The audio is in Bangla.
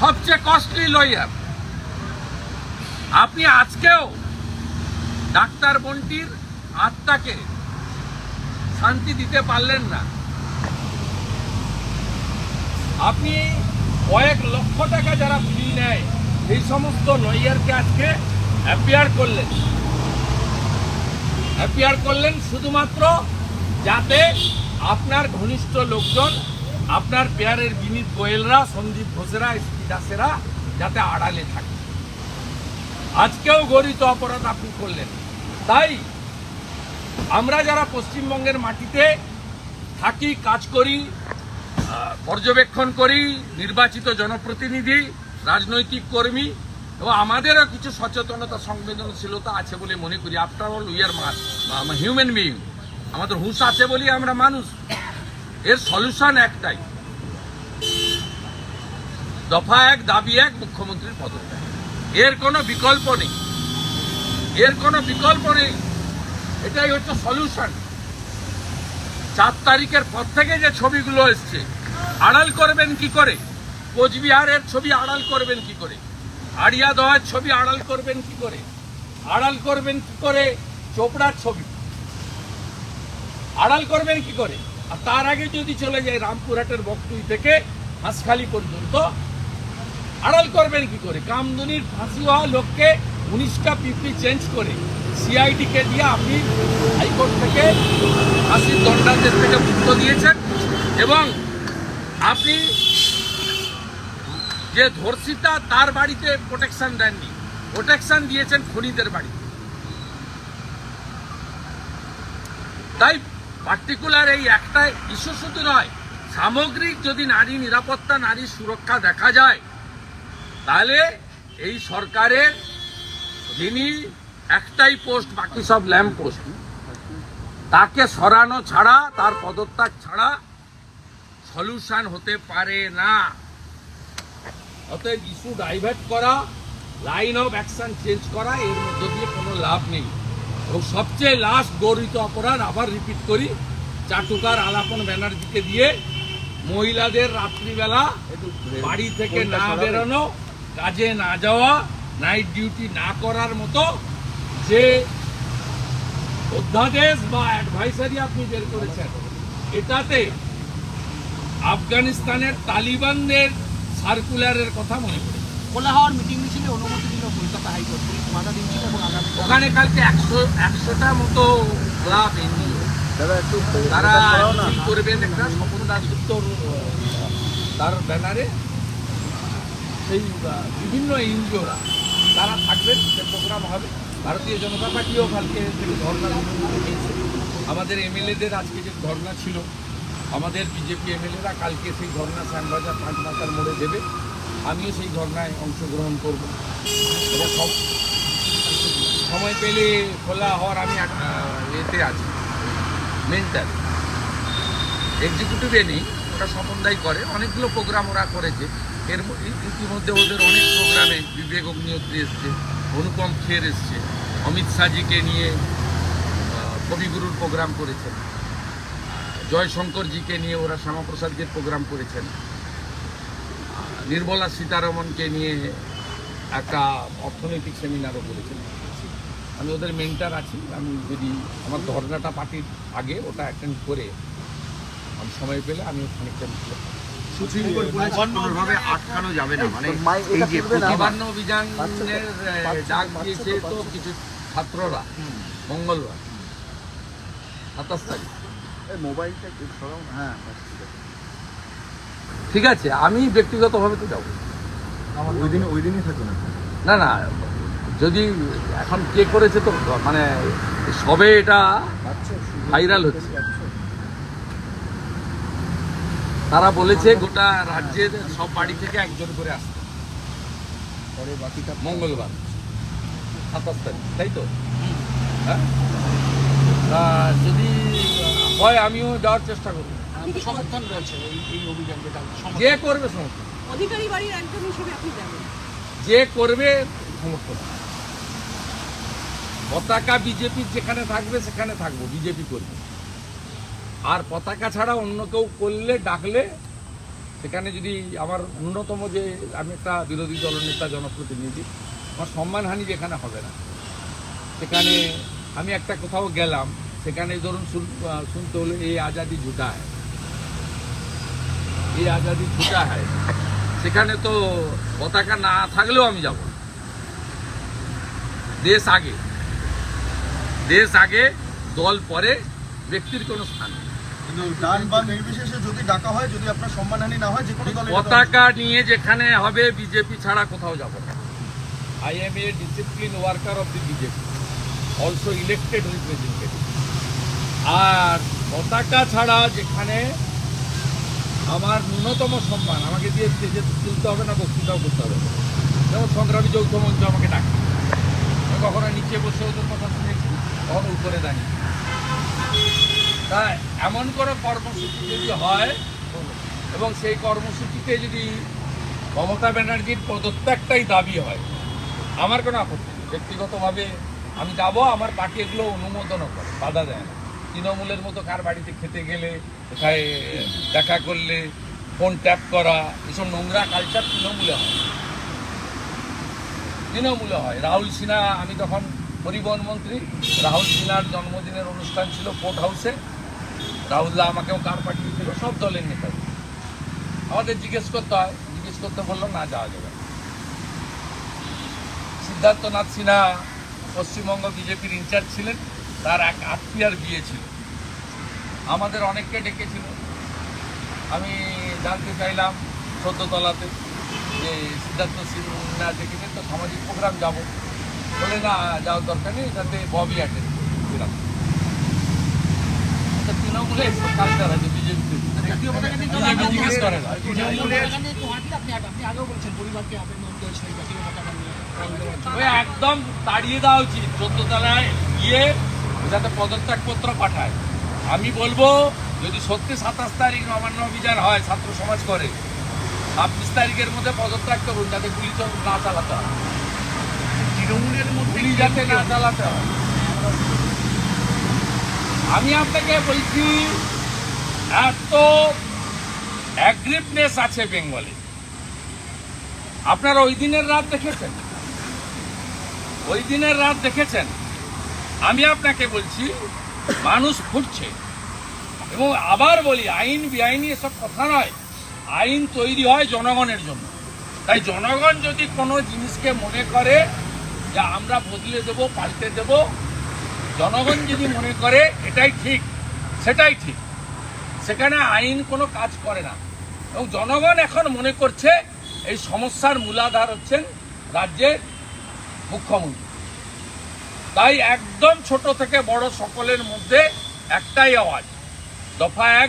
সবচেয়ে কস্টলি লয়ার আপনি আজকেও ডাক্তার বন্টির আত্মাকে শান্তি দিতে পারলেন না। আপনি কয়েক লক্ষ টাকা যারা ফি নেয়, এই সমস্ত লয়ারকে আজকে অ্যাপিয়ার করলেন। অ্যাপিয়ার করলেন শুধুমাত্র যাতে আপনার ঘনিষ্ঠ লোকজন আপনার পেয়ারের বিনীত গোয়েলরা, সন্দীপ ঘোষেরা এসপি দাসেরা যাতে আড়ালে থাকে। আজকেও গরিত অপরাধ আপনি করলেন। তাই আমরা যারা পশ্চিমবঙ্গের মাটিতে থাকি, কাজ করি পর্যবেক্ষণ করি, নির্বাচিত জনপ্রতিনিধি, রাজনৈতিক কর্মী, এবং আমাদেরও কিছু সচেতনতা, সংবেদনশীলতা আছে বলে মনে করি। After all we are human being আমাদের হুঁশ আছে বলি আমরা মানুষ। এর সলিউশন একটাই। দফা এক, দাবি এক, মুখ্যমন্ত্রীর পদত্যাগ। এর কোনো বিকল্প নেই। এর কোনো বিকল্প নেই। এটাই হচ্ছে সলিউশন চার তারিখের পর থেকে যে ছবিগুলো এসছে, আড়াল করবেন কি করে? কোচবিহারের ছবি আড়াল করবেন কি করে? আড়িয়া দহার ছবি আড়াল করবেন কি করে? আড়াল করবেন কি করে? চোপড়ার ছবি। আড়াল করবেন কি করে? আর তার আগে যদি চলে যায় রামপুরহাটের বকটুই থেকে হাঁসখালি পর্যন্ত, আড়াল করবেন কি করে? কামদুনির ফাঁসি হওয়া লোককে উনিশটা পিপি চেঞ্জ করে সিআইডি কে দিয়ে আপনি হাইকোর্ট থেকে ফাঁসির দণ্ডাদেশ থেকে মুক্ত দিয়েছেন এবং আপনি যে ধর্ষিতা তার বাড়িতে প্রোটেকশন দেননি প্রোটেকশন দিয়েছেন খনিদের বাড়ি তাই পার্টিকুলার এই একটা ইস্যু শুধু নয়, সামগ্রিক যদি নারী নিরাপত্তা, নারী সুরক্ষা দেখা যায়, তাহলে এই সরকারের যিনি একটাই পোস্ট বাকি সব ল্যাম্প পোস্ট তাকে সরানো ছাড়া, তার পদত্যাগ ছাড়া সলিউশন হতে পারে না। অতএব ইস্যু ডাইভার্ট করা লাইন অফ অ্যাকশন চেঞ্জ করা, এর মধ্য দিয়ে কোনো লাভ নেই। এবং সবচেয়ে লাস্ট গৌরিত অপরাধ, আবার রিপিট করি চাটুকার আলাপন ব্যানার্জিকে দিয়ে মহিলাদের রাত্রিবেলা বাড়ি থেকে না বেরোনো কাজে না যাওয়া নাইট ডিউটি না করার মতো যে অধ্যাদেশ বা অ্যাডভাইসারি আপনি বের করেছেন এটাতে আফগানিস্তানের তালিবানদের সার্কুলারের কথা মনে করি খোলা হওয়ার মিটিং মিছিলে অনুমতি দিল কলকাতা হাইকোর্ট পুলিশ বাধা দিচ্ছিল এবং ওখানে কালকে একশো একশোটা মতো ক্লাব একটু তারা করবেন একটা স্বপন তার ব্যানারে সেই বিভিন্ন এনজিওরা তারা থাকবেন সে প্রোগ্রাম হবে। ভারতীয় জনতা পার্টিও কালকে আমাদের এমএলএদের আজকে যে ধর্না ছিল আমাদের বিজেপি এমএলএরা কালকে সেই ধর্না শ্যামবাজার পাঁচ মাথার মোড়ে দেবে। আমিও সেই ধর্নায় অংশগ্রহণ করব। এবং সব সময় পেলে খোলা হওয়ার আমি এতে আছি। মেন্টাল এক্সিকিউটিভে নেই ওটা স্বপনদাই করে, অনেকগুলো প্রোগ্রাম ওরা করেছে। এর ইতিমধ্যে ওদের অনেক প্রোগ্রামে বিবেক অগ্নিহোত্রী এসছে, অনুপম খের এসছে, অমিত শাহজিকে নিয়ে কবিগুরুর প্রোগ্রাম করেছেন। জয়শঙ্করজিকে নিয়ে ওরা শ্যামাপ্রসাদজির প্রোগ্রাম করেছেন। নির্মলা সীতারমনকে নিয়ে একটা অর্থনৈতিক সেমিনারও করেছেন। আমি ওদের মেন্টার আছি। আমি যদি আমার ধর্নাটা পার্টির আগে ওটা অ্যাটেন্ড করে আমি সময় পেলে আমি খানিকটা কোনোভাবে আটকানো যাবে না মানে এই যে তুলবে অভিযানের ডাক দিয়েছে তো, তো। কিছু ছাত্ররা মঙ্গলবার। সাতাশ তারিখ। এই মোবাইলটা। হ্যাঁ ঠিক আছে। আমি ব্যক্তিগতভাবে তো যাব। ওই দিন ওই দিনই না না যদি এখন কে করেছে তো মানে সবে এটা ভাইরাল হচ্ছে। তারা বলেছে গোটা রাজ্যের সব বাড়ি থেকে একজন করে আসতে পরে বাকিটা মঙ্গলবার সাতাশ তারিখ তাই তো? হ্যাঁ? তা যদি হয় আমিও যাওয়ার চেষ্টা করব। সমর্থন রয়েছে এই এই অভিযান যেটা যে করবে সমর্থন। অধিকারী বাড়ির একজন হিসেবে আপনি যাবেন যে করবে সমর্থন। পতাকা বিজেপির যেখানে থাকবে, সেখানে থাকব, বিজেপি করবে। আর পতাকা ছাড়া অন্য কেউ করলে, ডাকলে, সেখানে যদি আমার ন্যূনতম যে, আমি একটা বিরোধী দলনেতা জনপ্রতিনিধি আমার সম্মানহানি যেখানে হবে না। সেখানে আমি একটা কোথাও গেলাম, সেখানে ধরুন শুন- শুনতে হলো এই আজাদি ঝুটা হয়। এই আজাদি ঝুটা হয়। সেখানে তো পতাকা না থাকলেও আমি যাব দেশ আগে। দেশ আগে দল পরে ব্যক্তির কোনো স্থান কিন্তু ডান বা নির্বিশেষে যদি ডাকা হয় যদি আপনার সম্মানহানি না হয় যে কোনো দলের পতাকা নিয়ে যেখানে হবে বিজেপি ছাড়া কোথাও যাব না। I am a discipline worker of the BJP also elected representative আর পতাকা ছাড়া যেখানে আমার ন্যূনতম সম্মান আমাকে দিয়ে স্টেজে তুলতে হবে না বক্তৃতাও করতে হবে। যেমন সংগ্রামী যৌথ মঞ্চ আমাকে ডাকে। কখনো নিচে বসে ওদের কথা শুনেছি উপরে দাঁড়িয়ে। তা এমন কোনো কর্মসূচি যদি হয়, এবং সেই কর্মসূচিতে যদি মমতা ব্যানার্জির পদত্যাগটাই দাবি হয়, আমার কোনো আপত্তি নেই। ব্যক্তিগতভাবে আমি যাব, আমার পার্টি এগুলো অনুমোদনও করে, বাধা দেয় না। তৃণমূলের মতো কার বাড়িতে খেতে গেলে, কোথায় দেখা করলে ফোন ট্যাপ করা, এসব নোংরা কালচার তৃণমূলে হয়। তৃণমূলে হয়। রাহুল সিনহা, আমি তখন পরিবহন মন্ত্রী, রাহুল সিনহার জন্মদিনের অনুষ্ঠান ছিল কোর্ট হাউসে রাহুলদা আমাকেও কার পাঠিয়েছিল সব দলের নেতা আমাদের জিজ্ঞেস করতে হয়, জিজ্ঞেস করতে বলল, না, যাওয়া যাবে। সিদ্ধার্থনাথ সিনহা পশ্চিমবঙ্গ বিজেপির ইনচার্জ ছিলেন। তার এক আত্মীয়ার বিয়ে ছিল। আমাদের অনেককে ডেকেছিল। আমি জানতে চাইলাম সদ্যতলাতে যে সিদ্ধার্থ সিনহা ডেকেছেন, তো সামাজিক প্রোগ্রাম যাব। বলে না যাওয়ার দরকার নেই এটাতে ববি অ্যাটেন্ড তৃণমূলে কালচার আছে বিজেপিতে। বিজেপি জিজ্ঞেস করে না। নিয়ে ওই একদম তাড়িয়ে দেওয়া উচিত চোদ্দ তলায় গিয়ে যাতে পদত্যাগপত্র পাঠায়। আমি বলব যদি সত্যি সাতাশ তারিখ নবান্ন অভিযান হয় ছাত্র সমাজ করে ছাব্বিশ তারিখের মধ্যে পদত্যাগ করুন যাতে গুলি না চালাতে হয়। তৃণমূলের মধ্যে যাতে না চালাতে হয় আমি আপনাকে বলছি এত অ্যাগ্রিভনেস আছে বেঙ্গলে। আপনারা ওই দিনের রাত দেখেছেন? ওই দিনের রাত দেখেছেন? আমি আপনাকে বলছি মানুষ ফুটছে। এবং আবার বলি আইন বেআইনি এসব কথা নয়। আইন তৈরি হয় জনগণের জন্য। তাই জনগণ যদি কোনো জিনিসকে মনে করে যে আমরা বদলে দেব, পাল্টে দেব। জনগণ যদি মনে করে, এটাই ঠিক, সেটাই ঠিক। সেখানে আইন কোনো কাজ করে না। এবং জনগণ এখন মনে করছে, এই সমস্যার মূলাধার হচ্ছেন রাজ্যের মুখ্যমন্ত্রী। তাই একদম ছোট থেকে বড় সকলের মধ্যে একটাই আওয়াজ, দফা এক